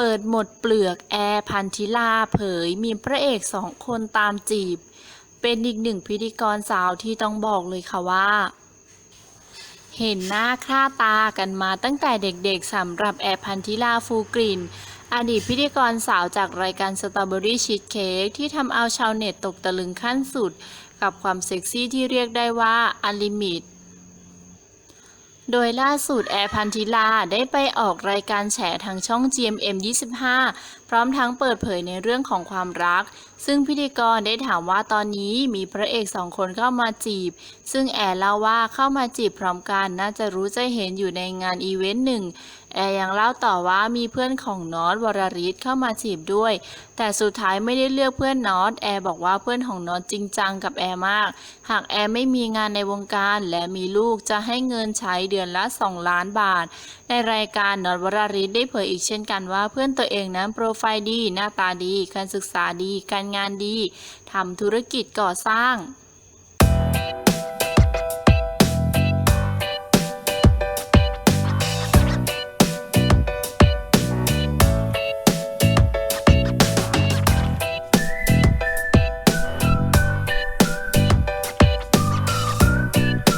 เปิดหมดเปลือกแอร์พันธิลาเผย มีพระเอกสองคนตามจีบ เป็นอีกหนึ่งพิธีกรสาวที่ต้องบอกเลยค่ะว่า เห็นหน้าค่าตากันมาตั้งแต่เด็กๆสำหรับแอร์พันธิลาฟูกรินอดีตพิธีกรสาวจากรายการสตรอเบอรี่ชีสเค้กที่ทำเอาชาวเน็ตตกตะลึงขั้นสุด กับความเซ็กซี่ที่เรียกได้ว่าอลิมิต โดยล่าสุดแอร์พันธิลาได้ไปออกรายการแฉทางช่อง GMM 25 พร้อมทั้งเปิดเผยในเรื่องของความรัก ซึ่งพิธีกรได้ถามว่าตอนนี้มีพระเอกสองคนเข้ามาจีบ ซึ่งแอร์เล่าว่าเข้ามาจีบพร้อมกันน่าจะรู้จะเห็นอยู่ในงานอีเวนต์หนึ่ง แอร์ยังเล่าต่อว่ามีเพื่อนของน็อตวรริศเข้ามาจีบด้วย แต่สุดท้ายไม่ได้เลือกเพื่อนน็อตแอร์บอกว่าเพื่อนของน็อตจริงจังกับแอร์มาก หากแอร์ไม่มีงานในวงการและมีลูกจะให้เงินใช้เดือนละ 2 ล้านบาท ในรายการน็อตวรริศได้เผยอีกเช่นกันว่าเพื่อนตัวเองนั้นโปรไฟล์ดี หน้าตาดี การศึกษาดี การงานดีทำธุรกิจก่อสร้าง